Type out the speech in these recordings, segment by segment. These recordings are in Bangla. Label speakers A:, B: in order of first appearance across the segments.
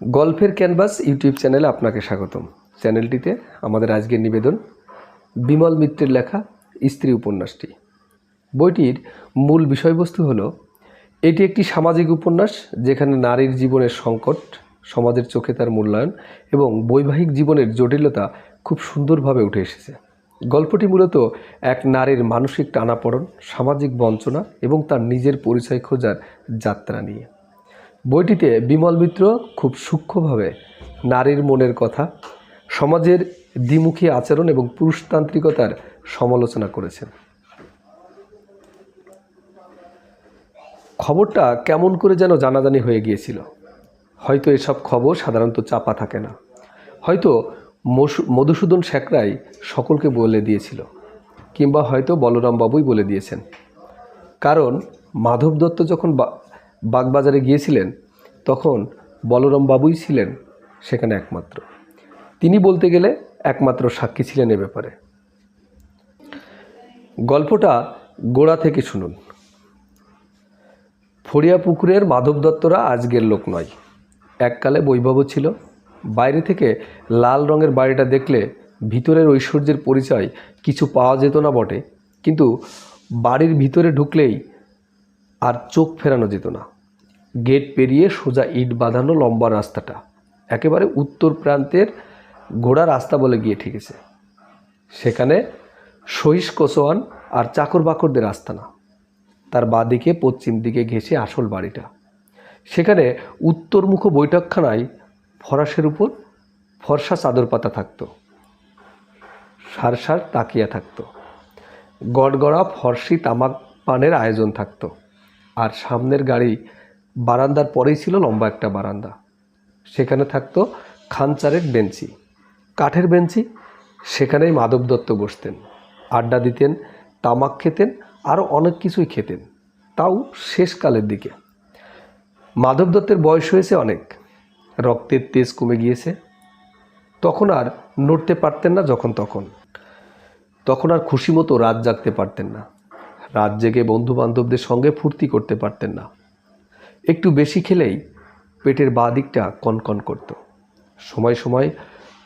A: গল্পের ক্যানভাস ইউটিউব চ্যানেলে আপনাকে স্বাগতম। চ্যানেলটিতে আমাদের আজকের নিবেদন, বিমল মিত্রের লেখা স্ত্রী উপন্যাসটি। বইটির মূল বিষয়বস্তু হলো, এটি একটি সামাজিক উপন্যাস যেখানে নারীর জীবনের সংকট, সমাজের চোখে তার মূল্যায়ন এবং বৈবাহিক জীবনের জটিলতা খুব সুন্দরভাবে উঠে এসেছে। গল্পটি মূলত এক নারীর মানসিক টানাপড়ন, সামাজিক বঞ্চনা এবং তার নিজের পরিচয় খোঁজার যাত্রা নিয়ে। বইটিতে বিমল মিত্র খুব সূক্ষ্মভাবে নারীর মনের কথা, সমাজের দ্বিমুখী আচরণ এবং পুরুষতান্ত্রিকতার সমালোচনা করেছেন। খবরটা কেমন করে যেন জানাজানি হয়ে গিয়েছিল। হয়তো এসব খবর সাধারণত চাপা থাকে না। হয়তো মধুসূদন শেখরাই সকলকে বলে দিয়েছিল, কিংবা হয়তো বলরাম বাবুই বলে দিয়েছেন। কারণ মাধব দত্ত যখন বাগবাজারে গিয়েছিলেন, তখন বলরাম বাবুই ছিলেন সেখানে একমাত্র। তিনি বলতে গেলে একমাত্র সাক্ষী ছিলেন এ ব্যাপারে। গল্পটা গোড়া থেকে শুনুন। ফড়িয়া পুকুরের মাধব দত্তরা আজকের লোক নয়। এককালে বৈভব ছিল। বাইরে থেকে লাল রঙের বাড়িটা দেখলে ভিতরের ঐশ্বর্যের পরিচয় কিছু পাওয়া যেত না বটে। কিন্তু বাড়ির ভিতরে ঢুকলেই আর চোখ ফেরানো যেত না। গেট পেরিয়ে সোজা ইট বাঁধানো লম্বা রাস্তাটা। একেবারে উত্তর প্রান্তের ঘোড়া রাস্তা বলে গিয়ে ঠেকেছে। সেখানে সহিস কোসোয়ান আর চাকর বাকরদের আস্তানা। তার বাঁদিকে, পশ্চিম দিকে ঘেঁষে আসল বাড়িটা। সেখানে উত্তরমুখ বৈঠকখানায় ফরাসের উপর ফর্সা চাদর পাতা থাকতো। সার সার তাকিয়া থাকতো। গড়গড়া ফর্সি তামাক পানের আয়োজন থাকতো। আর সামনের গাড়ি বারান্দার পরেই ছিল লম্বা একটা বারান্দা। সেখানে থাকতো খানচারের বেঞ্চি। কাঠের বেঞ্চি। সেখানেই মাধব দত্ত বসতেন, আড্ডা দিতেন, তামাক খেতেন আরও অনেক কিছুই খেতেন। তাও শেষকালের দিকে। মাধব দত্তের বয়স হয়েছে অনেক। রক্তের তেজ কমে গিয়েছে। তখন আর নড়তে পারতেন না যখন তখন। তখন আর খুশি মতো রাত জাগতে পারতেন না। রাত জেগে বন্ধু বান্ধবদের সঙ্গে ফুর্তি করতে পারতেন না। একটু বেশি খেলেই পেটের বাঁ দিকটা কনকন করত। সময় সময়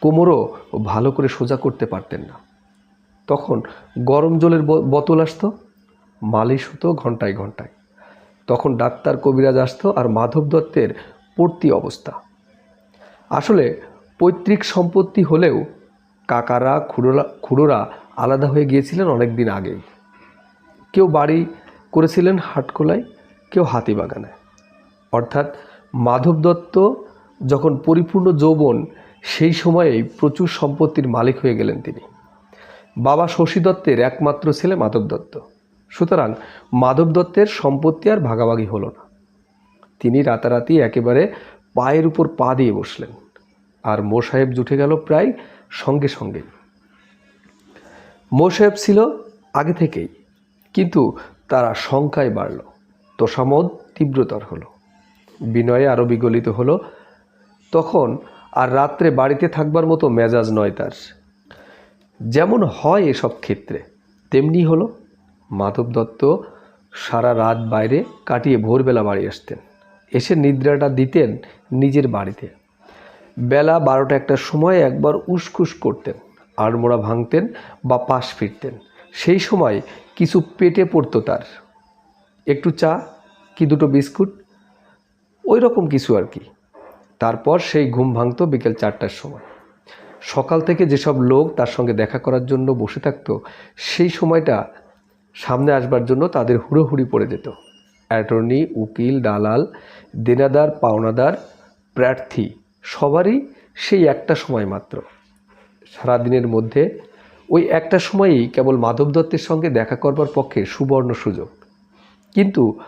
A: কোমরও ভালো করে সোজা করতে পারতেন না। তখন গরম জলের বোতল আসতো, মালিশ হতো ঘন্টায় ঘন্টায়। তখন ডাক্তার কবিরাজ আসতো আর মাধব দত্তের পড়তি অবস্থা। আসলে পৈতৃক সম্পত্তি হলেও কাকারা খুড়োরা খুড়োরা আলাদা হয়ে গিয়েছিলেন অনেক দিন আগেই। কেউ বাড়ি করেছিলেন হাটকোলায়, কেউ হাতিবাগানে। অর্থাৎ মাধব দত্ত যখন পরিপূর্ণ যৌবন, সেই সময়েই প্রচুর সম্পত্তির মালিক হয়ে গেলেন তিনি। বাবা শশী দত্তের একমাত্র ছেলে মাধব দত্ত। সুতরাং মাধব দত্তের সম্পত্তি আর ভাগাভাগি হলো না। তিনি রাতারাতি একেবারে পায়ের উপর পা দিয়ে বসলেন, আর মোসাহেব জুটে গেল প্রায় সঙ্গে সঙ্গেই। মোসাহেব ছিল আগে থেকেই কিন্তু তারা সংখ্যায় বাড়ল। তোষামদ তীব্রতর হলো। বিনয়ে আরও বিগলিত হলো, তখন আর রাত্রে বাড়িতে থাকবার মতো মেজাজ নয় তার। যেমন হয় এসব ক্ষেত্রে, তেমনি হলো। মাধব দত্ত সারা রাত বাইরে কাটিয়ে ভোরবেলা বাড়ি আসতেন। এসে নিদ্রাটা দিতেন নিজের বাড়িতে। বেলা বারোটা একটার সময় একবার উসখুস করতেন, আড়মোড়া ভাঙতেন বা পাশ ফিরতেন। সেই সময় কিছু পেটে পড়তো তার। একটু চা কি দুটো বিস্কুট? ওই রকম কিছু আর কি। তারপর সেই ঘুম ভাঙতো বিকেল চারটার সময়। সকাল থেকে যেসব লোক তার সঙ্গে দেখা করার জন্য বসে থাকতো, সেই সময়টা সামনে আসবার জন্য তাদের হুড়োহুড়ি পড়ে যেত। অ্যাটর্নি, উকিল, দালাল, দেনাদার, পাওনাদার, প্রার্থী, সবারই সেই একটা সময় মাত্র। সারাদিনের মধ্যে ওই একটা সময়েই কেবল মাধব দত্তের সঙ্গে দেখা করবার পক্ষে সুবর্ণ সুযোগ। কিন্তু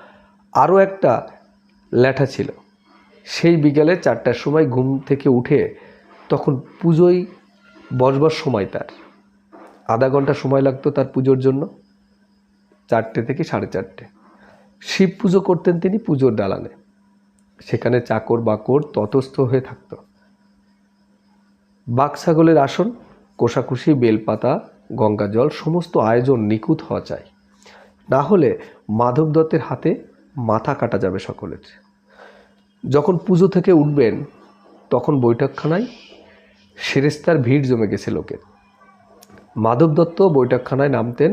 A: আরও একটা ল্যাঠা ছিল। সেই বিকেলে চারটার সময় ঘুম থেকে উঠে তখন পুজোয় বসবার সময় তার। আধা ঘণ্টা সময় লাগতো তার পুজোর জন্য। চারটে থেকে সাড়ে চারটে। শিব পুজো করতেন তিনি পুজোর দালানে। সেখানে চাকর বাকর ততস্থ হয়ে থাকত। বাঘছাগলের আসন কোষাকুষি, বেলপাতা গঙ্গা জল সমস্ত আয়োজন নিখুঁত হওয়া চাই। না হলে মাধব দত্তের হাতে মাথা কাটা যাবে সকলের। যখন পুজো থেকে উঠবেন, তখন বৈঠকখানায় সেরেস্তার ভিড় জমে গেছে লোকের। মাধব দত্ত বৈঠকখানায় নামতেন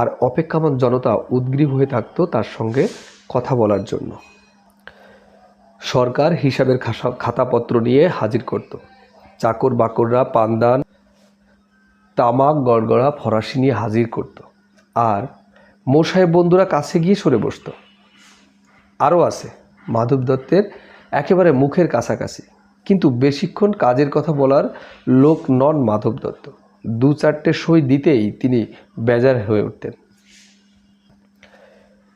A: আর অপেক্ষামান জনতা উদ্গ্রীব হয়ে থাকতো তার সঙ্গে কথা বলার জন্য। সরকার হিসাবের খাতাপত্র নিয়ে হাজির করত। চাকর বাকররা পানদান তামাক, গড়গড়া, ফরাসি নিয়ে হাজির করত। আর মোসাহেব বন্ধুরা কাছে গিয়ে সরে বসতো। আরও আছে মাধব দত্তের একেবারে মুখের কাছাকাছি। কিন্তু বেশিক্ষণ কাজের কথা বলার লোক নন মাধব দত্ত। দু চারটে সই দিতেই তিনি বেজার হয়ে উঠতেন।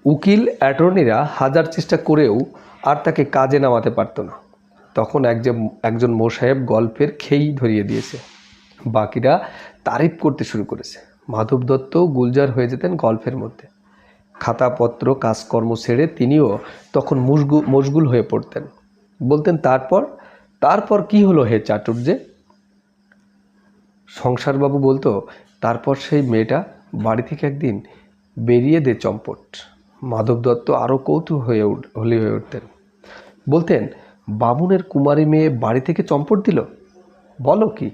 A: উকিল, অ্যাটর্নিরা হাজার চেষ্টা করেও আর তাকে কাজে নামাতে পারতো না। তখন একজন একজন মোসাহেব গল্পের খেই ধরিয়ে দিয়েছে। বাকিরা তারিফ করতে শুরু করেছে। মাধব দত্ত গুলজার হয়ে যেতেন গল্পের মধ্যে। খাতাপত্র, কাজকর্ম ছেড়ে তিনিও তখন মুশগু, মশগুল হয়ে পড়তেন। বলতেন, তারপর? তারপর কি হলো হে চাটুর্যে? সংসারবাবু বলতো, তারপর সেই মেয়েটা বাড়ি থেকে একদিন বেরিয়ে দে চম্পট। মাধব দত্ত আরও কৌতূহ হয়ে উঠ, হলি হয়ে উঠতেন। বলতেন, বামুনের কুমারী মেয়ে বাড়ি থেকে চম্পট দিল? বলো কি?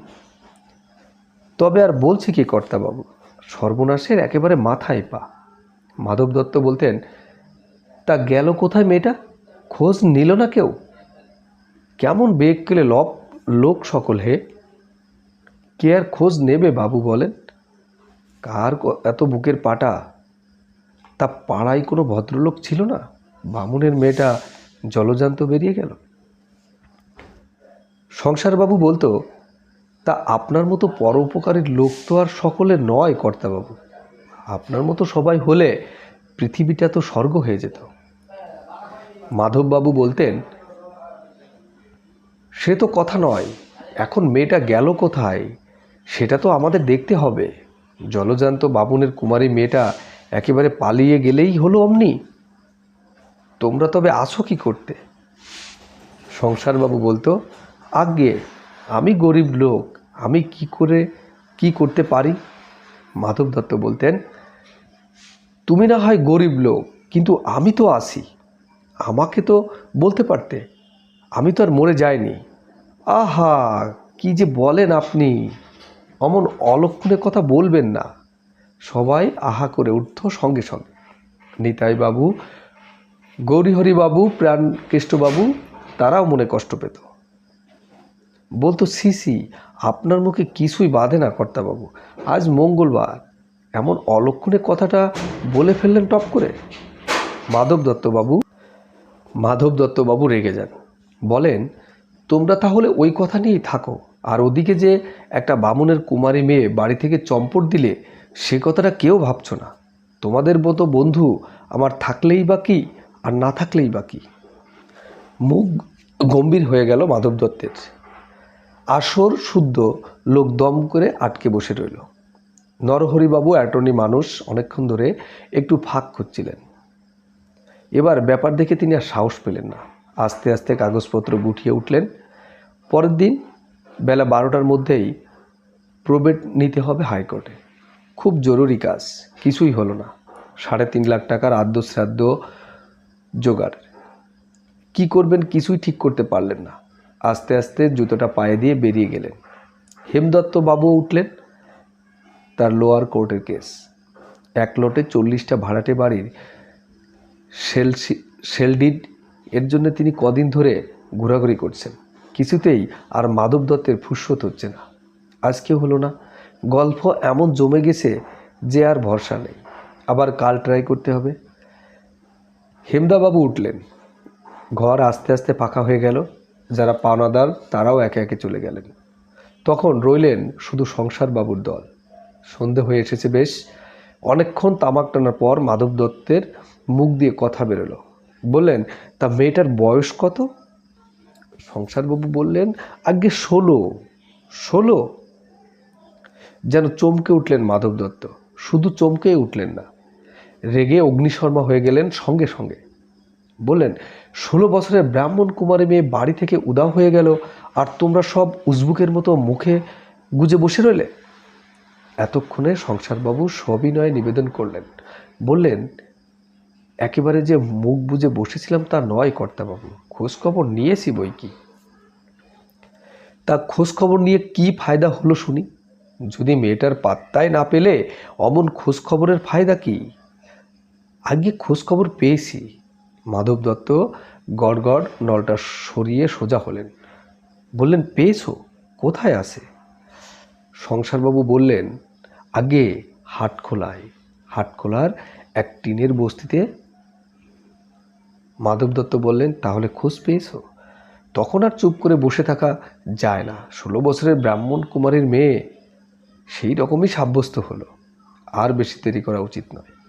A: তবে আর বলছে কি কর্তাবাবু? সর্বনাশের একেবারে মাথায় পা। মাধব দত্ত বলতেন, তা গেল কোথায় মেয়েটা? খোঁজ নিল না কেউ? কেমন বেগ কেলে লপ লোক সকল হে? কে আর খোঁজ নেবে বাবু বলেন? কার এত বুকের পাটা? তা পাড়ায় কোনো ভদ্রলোক ছিল না? বামুনের মেয়েটা জলজান্ত বেরিয়ে গেল? সংসারবাবু বলতো তা আপনার মতো পরোপকারীর লোক তো আর সকলে নয়, কর্তাবাবু। আপনার মতো সবাই হলে পৃথিবীটা তো স্বর্গ হয়ে যেত। মাধববাবু বলতেন, সে তো কথা নয়, এখন মেয়েটা গেল কোথায়? সেটা তো আমাদের দেখতে হবে। জলজান্ত বাবুনের কুমারী মেয়েটা একেবারে পালিয়ে গেলেই হলো অমনি। তোমরা তবে আছো কি করতে? সংসারবাবু বলতো, আজ্ঞে আমি গরিব লোক, আমি কি করে, কি করতে পারি? মাধব দত্ত বলতেন, তুমি না হয় গরিব লোক, কিন্তু আমি তো আছি। আমাকে তো বলতে পারতে, আমি তো আর মরে যাইনি। আহা, কি যে বলেন আপনি? অমন অলক্ষণের কথা বলবেন না। সবাই আহা করে উঠত সঙ্গে সঙ্গে। নিতাই বাবু গৌরীহরি বাবু প্রাণকৃষ্ণবাবু তারাও মনে কষ্ট পেত। বলতো সিসি আপনার মুখে কিছুই বাধে না কর্তাবাবু। আজ মঙ্গলবার। এমন অলক্ষণে কথাটা বলে ফেললেন টপ করে। মাধব দত্তবাবু মাধব দত্তবাবু রেগে যান। বলেন, তোমরা তাহলে ওই কথা নিয়েই থাকো। আর ওদিকে যে একটা বামুনের কুমারী মেয়ে বাড়ি থেকে চম্পট দিলে, সে কথাটা কেউ ভাবছ না। তোমাদের মতো বন্ধু আমার থাকলেই বা কি, আর না থাকলেই বা কি? মুখ গম্ভীর হয়ে গেল মাধব দত্তের। আসর শুদ্ধ, লোক দম করে আটকে বসে রইল। নরহরিবাবু, অ্যাটর্নি মানুষ অনেকক্ষণ ধরে একটু ফাঁক খুঁজছিলেন। এবার ব্যাপার দেখে তিনি আর সাহস পেলেন না। আস্তে আস্তে কাগজপত্র গুটিয়ে উঠলেন। পরের দিন বেলা বারোটার মধ্যেই প্রবেট নিতে হবে হাইকোর্টে। খুব জরুরি কাজ, কিছুই হলো না। সাড়ে তিন লাখ টাকার আদ্য শ্রাদ্ধ জোগাড়। কি করবেন কিছুই ঠিক করতে পারলেন না। আস্তে আস্তে জুতোটা পায়ে দিয়ে বেরিয়ে গেলেন। হেমদত্ত বাবুও উঠলেন তার লোয়ার কোর্টের কেস এক লটে চল্লিশটা ভাড়াটে বাড়ির সেল সেলডিড এর জন্য তিনি কদিন ধরে ঘোরাঘুরি করছেন। কিছুতেই আর মাধব দত্তের ফুসরত হচ্ছে না। আজকে হলো না। গল্প এমন জমে গেছে যে আর ভরসা নেই। আবার কাল ট্রাই করতে হবে। হেমদাবাবু উঠলেন। ঘর আস্তে আস্তে পাকা হয়ে গেল। যারা পাওনাদার, তারাও একে একে চলে গেলেন। তখন রইলেন শুধু সংসারবাবুর দল। সন্ধে হয়ে এসেছে বেশ। অনেকক্ষণ তামাক টানার পর মাধব দত্তের মুখ দিয়ে কথা বেরোলো। বললেন, তা মেয়েটার বয়স কত? সংসারবাবু বললেন, আগে ষোলো। ষোলো? যেন চমকে উঠলেন মাধব দত্ত। শুধু চমকেই উঠলেন না। রেগে অগ্নিশর্মা হয়ে গেলেন সঙ্গে সঙ্গে। বললেন ষোলো বছরের ব্রাহ্মণ কুমারী মেয়ে বাড়ি থেকে উদাও হয়ে গেল, আর তোমরা সব উজবুকের মতো মুখে গুজে বসে রইলে? এতক্ষণে সংসারবাবু সবিনয়ে নিবেদন করলেন। বললেন, একেবারে যে মুখ বুজে বসেছিলাম তা নয়, কর্তাবাবু। খোঁজখবর নিয়েছি বই কি? তা খোঁজখবর নিয়ে কি ফায়দা হলো শুনি? যদি মেয়েটার পাত্তায় না পেলে, অমন খোঁজখবরের ফায়দা কি? আগে খোঁজখবর পেয়েছি। মাধব দত্ত, গড় গড়, নলটা সরিয়ে সোজা হলেন। বললেন, পেয়েছ? কোথায় আছে? সংসারবাবু বললেন, আগে হাটখোলায়। হাটখোলার এক টিনের বস্তিতে মাধব দত্ত বললেন, তাহলে খোঁজ পেয়েছ? তখন আর চুপ করে বসে থাকা যায় না। ষোলো বছরের ব্রাহ্মণ কুমারীর মেয়ে, সেই রকমই সাব্যস্ত হলো। আর বেশি দেরি করা উচিত নয়।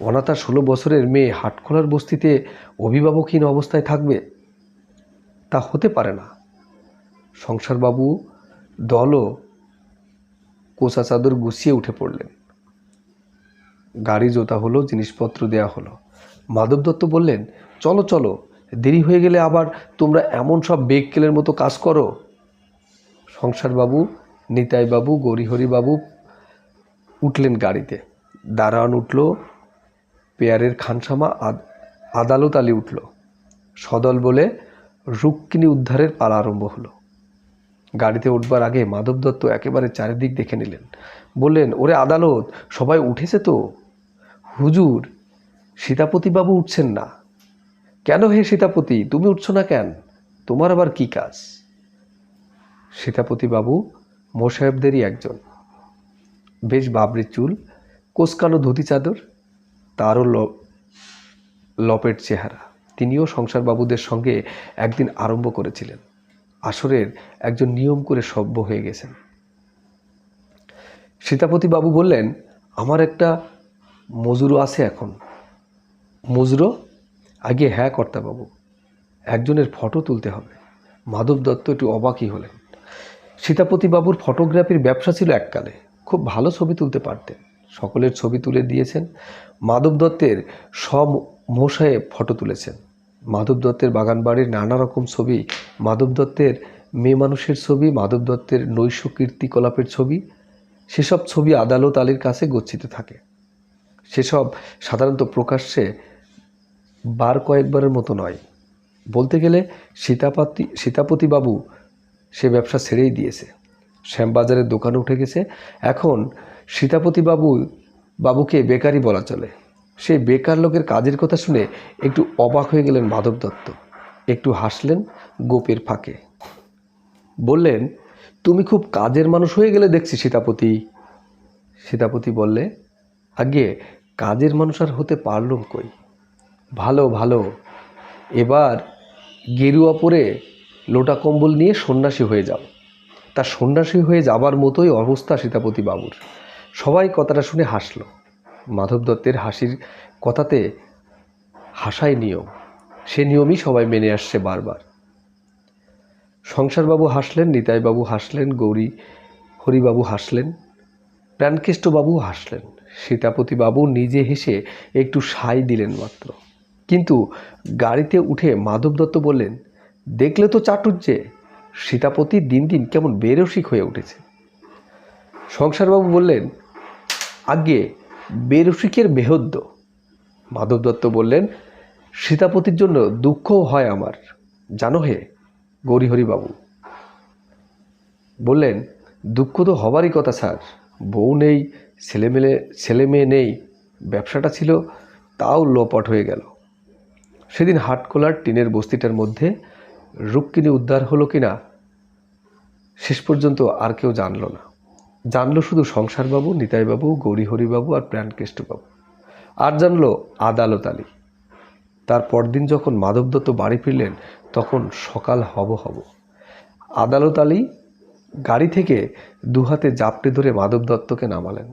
A: অনাথা ষোলো বছরের মেয়ে হাটখোলার বস্তিতে অভিভাবকহীন অবস্থায় থাকবে, তা হতে পারে না। সংসারবাবু দলও কোচা চাদর গুছিয়ে উঠে পড়লেন। গাড়ি জোতা হলো, জিনিসপত্র দেয়া হলো। মাধব দত্ত বললেন, চলো চলো, দেরি হয়ে গেলে আবার তোমরা এমন সব বেগকেলের মতো কাজ করো। সংসারবাবু, নিতাইবাবু, গৌরীহরিবাবু উঠলেন গাড়িতে। দাঁড়ান উঠল পেয়ারের খানসামা আদ- আদালত আলী উঠল। সদল বলে রুক্মিণী উদ্ধারের পালা আরম্ভ হলো। গাড়িতে উঠবার আগে মাধব দত্ত একেবারে চারিদিক দেখে নিলেন। বললেন, ওরে আদালত, সবাই উঠেছে তো? হুজুর, সীতাপতিবাবু উঠছেন না। কেন হে সীতাপতি, তুমি উঠছো না কেন? তোমার আবার কি কাজ? সীতাপতিবাবু মোসাহেবদেরই একজন। বেশ বাবরি চুল, কোসকানো ধুতি চাদর তারও লপেট চেহারা। তিনিও সংসারবাবুদের সঙ্গে একদিন আরম্ভ করেছিলেন। আসরের একজন নিয়ম করে সভ্য হয়ে গেছেন। সীতাপতি বাবু বললেন, আমার একটা মজুরো আছে এখন। মজুরো আগে হ্যাঁ কর্তাবাবু, একজনের ফটো তুলতে হবে। মাধব দত্ত একটু অবাকই হলেন। সীতাপতি বাবুর ফটোগ্রাফির ব্যবসা ছিল এককালে। খুব ভালো ছবি তুলতে পারতেন। সকলের ছবি তুলে দিয়েছেন। মাধব দত্তের সব মশায়ে ফটো তুলেছেন। মাধব দত্তের বাগানবাড়ির নানা রকম ছবি, মাধব দত্তের মেয়ে মানুষের ছবি, মাধব দত্তের নৈশ কীর্তিকলাপের ছবি, সেসব ছবি আদালত আলীর কাছে গচ্ছিত থাকে। সেসব সাধারণত প্রকাশ্যে বার কয়েকবারের মতো নয়। বলতে গেলে সীতাপতি সীতাপতি বাবু সে ব্যবসা ছেড়েই দিয়েছে। শ্যামবাজারের দোকানে উঠে গেছে। এখন সীতাপতি বাবু বাবুকে বেকারি বলা চলে। সেই বেকার লোকের কাজের কথা শুনে একটু অবাক হয়ে গেলেন মাধব দত্ত। একটু হাসলেন গোপের ফাঁকে। বললেন, তুমি খুব কাজের মানুষ হয়ে গেলে দেখছি সীতাপতি। সীতাপতি বললে আগে কাজের মানুষ আর হতে পারলুম কই? ভালো ভালো। এবার গেরুয়া পরে লোটা কম্বল নিয়ে সন্ন্যাসী হয়ে যাও। তা সন্ন্যাসী হয়ে যাবার মতোই অবস্থা সীতাপতি বাবুর সবাই কথাটা শুনে হাসল। মাধব দত্তের হাসির কথাতে হাসাই নিয়ম। সে নিয়মই সবাই মেনে আসছে বারবার। সংসারবাবু হাসলেন, নিতাইবাবু হাসলেন, গৌরী, হরিবাবু হাসলেন, প্রাণকেষ্টবাবু হাসলেন। সীতাপতিবাবু নিজে হেসে একটু সাই দিলেন মাত্র। কিন্তু গাড়িতে উঠে মাধব দত্ত বললেন, দেখলে তো চাটুর্যে সীতাপতি দিন দিন কেমন বেরসিক হয়ে উঠেছে। সংসারবাবু বললেন আগে বেরসিকের বেহদ্য মাধব দত্ত বললেন, সীতাপতির জন্য দুঃখও হয় আমার। জানো হে, গৌরীহরিবাবু? বললেন, দুঃখ তো হবারই কথা স্যার। বউ নেই ছেলেমেলে ছেলে মেয়ে নেই, ব্যবসাটা ছিল, তাও লোপট হয়ে গেল। সেদিন হাটকোলার টিনের বস্তিটার মধ্যে রুক্মিণী উদ্ধার হলো কিনা, শেষ পর্যন্ত আর কেউ জানল না। জানলো শুধু সংসারবাবু, নিতাইবাবু, গৌরীহরিবাবু আর প্রাণকেষ্টবাবু। আর জানলো আদালত আলী। তার পরদিন যখন মাধব দত্ত বাড়ি ফিরলেন, তখন সকাল হব হব। আদালত আলী গাড়ি থেকে দুহাতে জাপটে ধরে মাধব দত্তকে নামালেন।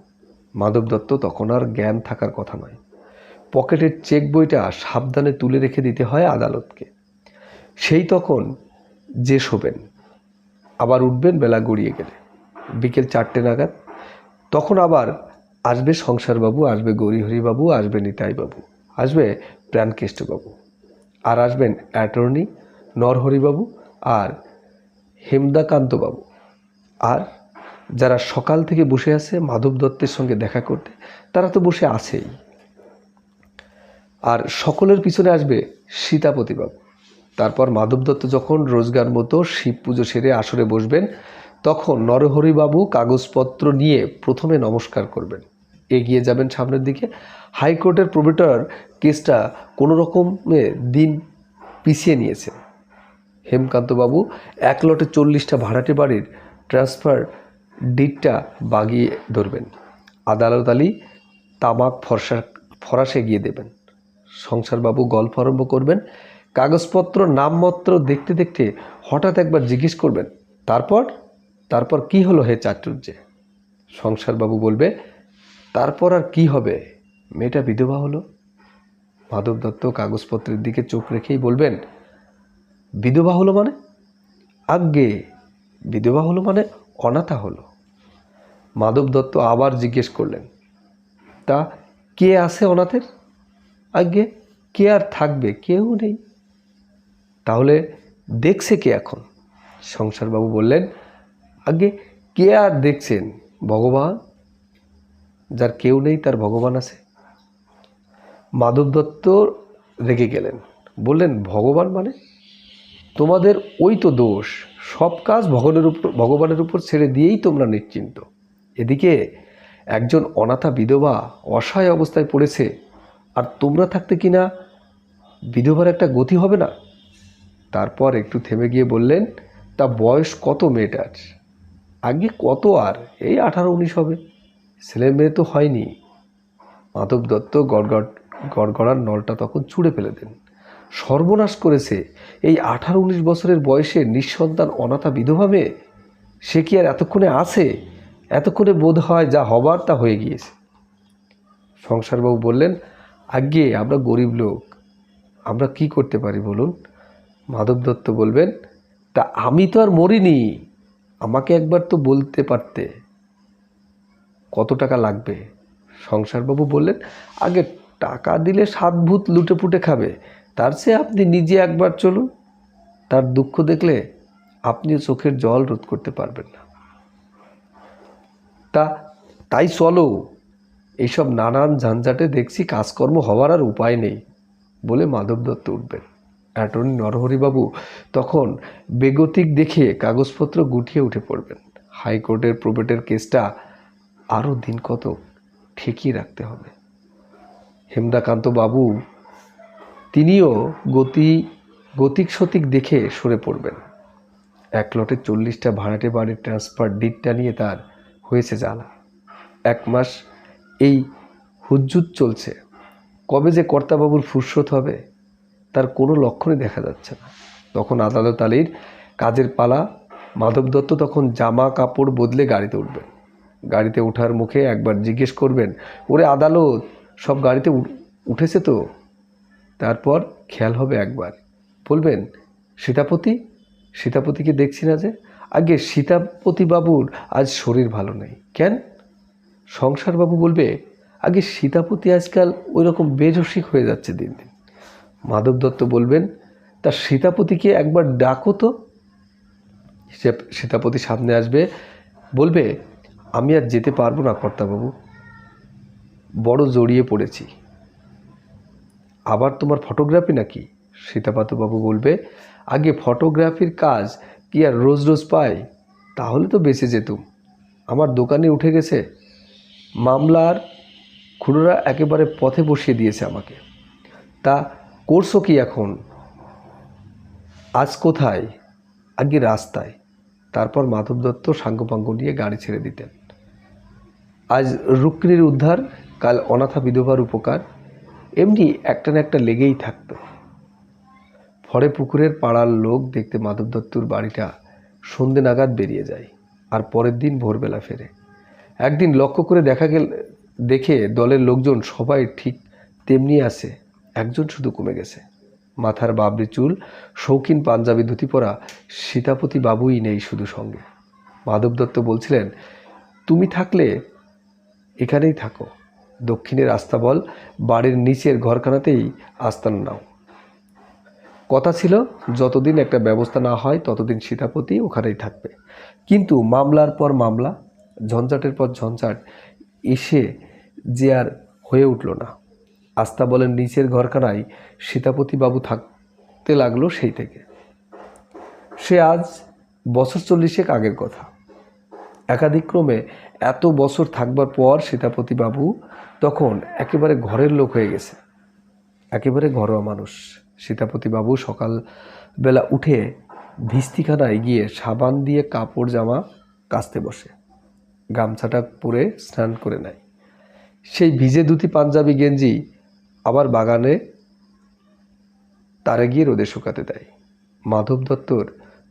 A: মাধব দত্ত তখন আর জ্ঞান থাকার কথা নয়। পকেটের চেক বইটা সাবধানে তুলে রেখে দিতে হয় আদালতকে। সেই তখন যে শোবেন, আবার উঠবেন, বেলা গড়িয়ে গেলে। বিকেল চারটে নাগাদ। তখন আবার আসবে সংসারবাবু, আসবে গৌরীহরিবাবু, আসবে নিতাইবাবু, আসবে প্রাণকেষ্টবাবু। আর আসবেন অ্যাটর্নি, নরহরিবাবু আর হেমদাকান্তবাবু। আর যারা সকাল থেকে বসে আছে মাধব দত্তের সঙ্গে দেখা করতে, তারা তো বসে আছেই। আর সকলের পিছনে আসবে সীতাপতিবাবু। তারপর মাধব দত্ত যখন রোজগার মতো শিব পুজো সেরে আসরে বসবেন তখন নরহরিবাবু কাগজপত্র নিয়ে প্রথমে নমস্কার করবেন। এগিয়ে যাবেন সামনের দিকে। হাইকোর্টের প্রবেটর কেসটা কোনো রকমে দিন পিছিয়ে নিয়েছে। হেমকান্তবাবু এক লটে চল্লিশটা ভাড়াটে বাড়ির ট্রান্সফার ডিটটা বাগিয়ে ধরবেন। আদালত আলী তামাক ফরসা, ফরাসে গিয়ে দেবেন। সংসারবাবু গল্প আরম্ভ করবেন। কাগজপত্র নামমাত্র দেখতে দেখতে হঠাৎ একবার জিজ্ঞেস করবেন, তারপর? তারপর কি হলো হে চাটুর্যে? সংসারবাবু বলবে, তারপর আর কি হবে? মেয়েটা বিধবা হলো? মাধব দত্ত কাগজপত্রের দিকে চোখ রেখেই বলবেন, বিধবা হলো মানে? আজ্ঞে, বিধবা হলো মানে অনাথা হলো। মাধব দত্ত আবার জিজ্ঞেস করলেন, তা কে আছে অনাথের? আজ্ঞে, কে আর থাকবে? কেউ নেই। তাহলে দেখছে কে এখন? সংসারবাবু বললেন আগে কে আর দেখছেন? ভগবান? যার কেউ নেই, তার ভগবান আছে। মাধব দত্ত রেগে গেলেন। বললেন, ভগবান মানে? তোমাদের ওই তো দোষ। সব কাজ ভগবানের উপর ভগবানের উপর ছেড়ে দিয়েই তোমরা নিশ্চিন্ত। এদিকে একজন অনাথা বিধবা অসহায় অবস্থায় পড়েছে। আর তোমরা থাকতে কি না বিধবার একটা গতি হবে না? তারপর একটু থেমে গিয়ে বললেন, তা বয়স কত মেয়েটার? আগে কত আর? এই আঠারো উনিশ হবে। ছেলে মেয়ে তো হয়নি। মাধব দত্ত গড়গড়, গড়গড়ার নলটা তখন ছুঁড়ে ফেলে দেন। সর্বনাশ করেছে। এই আঠারো উনিশ বছরের বয়সে নিঃসন্তান অনাথা বিধবা মেয়ে? সে কি আর এতক্ষণে আছে? এতক্ষণে বোধ হয় যা হবার তা হয়ে গিয়েছে। সংসারবাবু বললেন, আজ্ঞে, আমরা গরিব লোক। আমরা কি করতে পারি বলুন? মাধব দত্ত বলবেন, তা আমি তো আর মরিনি। আমাকে একবার তো বলতে পারতে কত টাকা লাগবে? সংসারবাবু বললেন, আগে টাকা দিলে সাত ভূত লুটে পুটে খাবে, তার চেয়ে আপনি নিজে একবার চলুন। তার দুঃখ দেখলে আপনিও চোখের জল রোধ করতে পারবেন না। তা, তাই চলো এইসব নানান ঝঞ্ঝাটে দেখছি কাজকর্ম হওয়ার আর উপায় নেই, বলে মাধব দত্ত উঠবেন। অ্যাটর্নি নরহরিবাবু তখন বেগতিক দেখে কাগজপত্র গুটিয়ে উঠে পড়বেন। হাইকোর্টের প্রবেটের কেসটা আরও দিন কত ঠেকিয়ে রাখতে হবে। হেমদাকান্ত বাবু তিনিও গতি, গতিক সতিক দেখে সরে পড়বেন। এক লটে চল্লিশটা ভাড়াটে বাড়ির ট্রান্সফার ডিটটা নিয়ে তার হয়েছে জ্বালা। এক মাস এই হুজ্জুত চলছে। কবে যে কর্তাবাবুর ফুরসত হবে তার কোনো লক্ষণই দেখা যাচ্ছে না। তখন আদালত আলীর কাজের পালা, মাধব দত্ত তখন জামা কাপড় বদলে গাড়িতে উঠবেন। গাড়িতে ওঠার মুখে একবার জিজ্ঞেস করবেন, ওরে আদালত, সব গাড়িতে উঠ- উঠেছে তো? তারপর খেয়াল হবে একবার। বলবেন, সীতাপতি? সীতাপতিকে দেখছি না যে। আগে সীতাপতি বাবুর আজ শরীর ভালো নেই। কেন? সংসারবাবু বলবে, আগে সীতাপতি আজকাল ওই রকম বেজসিক হয়ে যাচ্ছে দিন দিন। মাধব দত্ত বলবেন, তা সীতাপতিকে একবার ডাকো তো। সে- সীতাপতি সামনে আসবে, বলবে, আমি আর যেতে পারব না কর্তাবাবু, বড় জড়িয়ে পড়েছি। আবার তোমার ফটোগ্রাফি নাকি? সীতাপাতবাবু বলবে, আগে ফটোগ্রাফির কাজ কি আর রোজ রোজ পাই? তাহলে তো বেঁচে যেতুম। আমার দোকানে উঠে গেছে। মামলার খুড়োরা একেবারে পথে বসিয়ে দিয়েছে আমাকে। তা করছ কি এখন? আজ কোথায়? আগে রাস্তায়। তারপর মাধব দত্ত সাঙ্গপাঙ্গ নিয়ে গাড়ি ছেড়ে দিতেন। আজ রুক্মিণীর উদ্ধার, কাল অনাথা বিধবার উপকার, এমনি একটা না একটা লেগেই থাকতো। ফরে পুকুরের পাড়ার লোক দেখতে মাধব দত্তর বাড়িটা সন্ধে নাগাদ বেরিয়ে যায় আর পরের দিন ভোরবেলা ফেরে। একদিন লক্ষ্য করে দেখা গেল, দেখে দলের লোকজন সবাই ঠিক তেমনি আছে। একজন শুধু কমে গেছে। মাথার বাবরি চুল, শৌখিন পাঞ্জাবি ধুতি পরা সীতাপতি বাবুই নেই শুধু সঙ্গে। মাধব দত্ত বলছিলেন, তুমি থাকলে এখানেই থাকো। দক্ষিণের আস্তাবল বাড়ির নিচের ঘরখানাতেই আস্তান নাও। কথা ছিল, যতদিন একটা ব্যবস্থা না হয়, ততদিন সীতাপতি ওখানেই থাকবে। কিন্তু মামলার পর মামলা, ঝঞ্ঝাটের পর ঝঞ্ঝাট, এসে যে আর হয়ে উঠল না। আস্তাবলের নিচের ঘরখানায় সীতাপতি বাবু থাকতে লাগল সেই থেকে। সে আজ বছর চল্লিশেক আগের কথা। একাধিক্রমে এত বছর থাকবার পর সীতাপতি বাবু তখন একেবারে ঘরের লোক হয়ে গেছে। একেবারে ঘরোয়া মানুষ। সীতাপতি বাবু সকালবেলা উঠে ভিস্তিখানায় গিয়ে সাবান দিয়ে কাপড় জামা কাচতে বসে। গামছাটা পরে স্নান করে নেয়। সেই ভিজে ধুতি পাঞ্জাবি গেঞ্জি আবার বাগানে তারে গিয়ে রোদে শুকাতে দেয়। মাধব দত্তর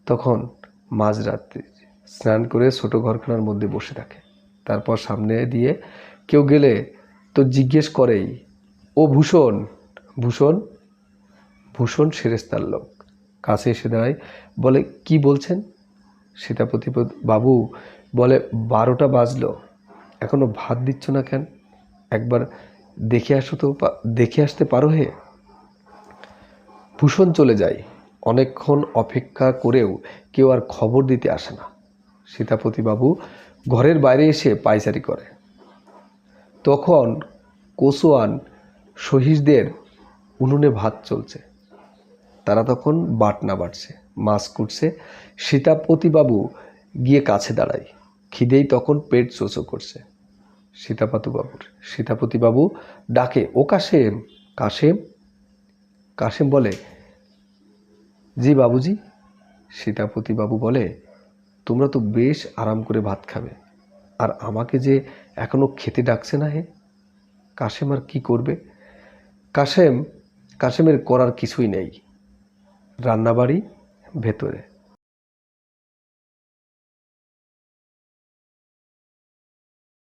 A: তখন মাঝরাত্রি স্নান করে ছোট ঘরখানার মধ্যে বসে থাকে। তারপর সামনে দিয়ে কেউ গেলে তো জিজ্ঞেস করেই, ও ভূষণ ভূষণ? ভূষণ সেরেস্তার লোক। কাছে এসে দাঁড়ায়, বলে, কি বলছেন? সীতাপতি বাবু বলে, বারোটা বাজলো। এখনও ভাত দিচ্ছ না কেন? একবার দেখে আসো তো দেখে আসতে পারো হে? ভূষণ চলে যায়। অনেকক্ষণ অপেক্ষা করেও কেউ আর খবর দিতে আসে না। সীতাপতিবাবু ঘরের বাইরে এসে পায়চারি করে। তখন কোসোয়ান সহিসদের উনুনে ভাত চলছে। তারা তখন বাটনা বাটছে, মাছ কুটছে। সীতাপতিবাবু গিয়ে কাছে দাঁড়ায়। খিদেই তখন পেট চোচো করছে। সীতাপাতুবাবুর সীতাপতিবাবু ডাকে, ও কাশেম কাশেম? কাশেম বলে, জি বাবুজি। সীতাপতি বাবু বলে, তোমরা তো বেশ আরাম করে ভাত খাবে। আর আমাকে যে এখনও খেতে ডাকছে না হে? কাশেম আর কি করবে? কাশেম, কাশেমের করার কিছুই নেই। রান্নাবাড়ি, ভেতরে।